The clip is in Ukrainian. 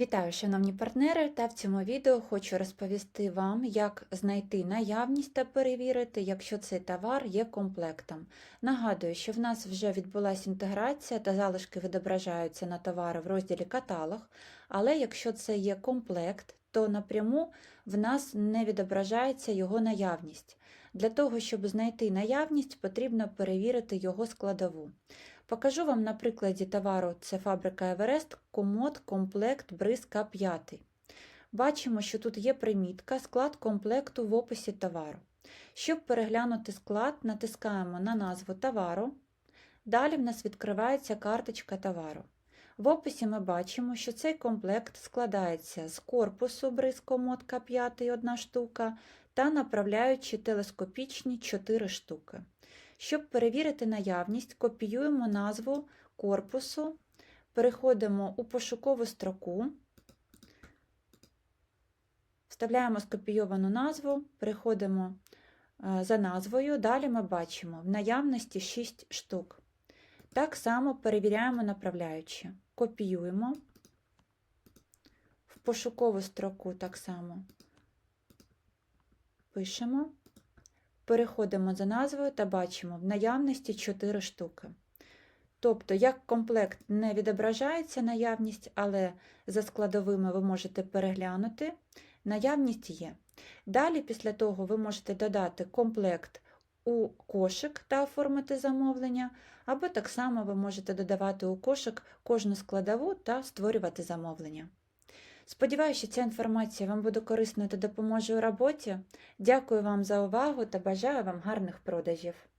Вітаю, шановні партнери! Та в цьому відео хочу розповісти вам, як знайти наявність та перевірити, якщо цей товар є комплектом. Нагадую, що в нас вже відбулася інтеграція та залишки відображаються на товари в розділі каталог, але якщо це є комплект, то напряму в нас не відображається його наявність. Для того, щоб знайти наявність, потрібно перевірити його складову. Покажу вам на прикладі товару це фабрика Еверест, комод, комплект, бриз К5. Бачимо, що тут є примітка, склад комплекту в описі товару. Щоб переглянути склад, натискаємо на назву товару. Далі в нас відкривається карточка товару. В описі ми бачимо, що цей комплект складається з корпусу бриз комод К5 1 штука та направляючі телескопічні 4 штуки. Щоб перевірити наявність, копіюємо назву корпусу, переходимо у пошукову строку, вставляємо скопійовану назву, переходимо е, за назвою, далі ми бачимо в наявності 6 штук. Так само перевіряємо направляючі. Копіюємо в пошукову строку так само пишемо. Переходимо за назвою та бачимо в наявності 4 штуки. Тобто, як комплект не відображається наявність, але за складовими ви можете переглянути, наявність є. Далі, після того, ви можете додати комплект у кошик та оформити замовлення, або так само ви можете додавати у кошик кожну складову та створювати замовлення. Сподіваюся, що ця інформація вам буде корисною та допоможе у роботі. Дякую вам за увагу та бажаю вам гарних продажів!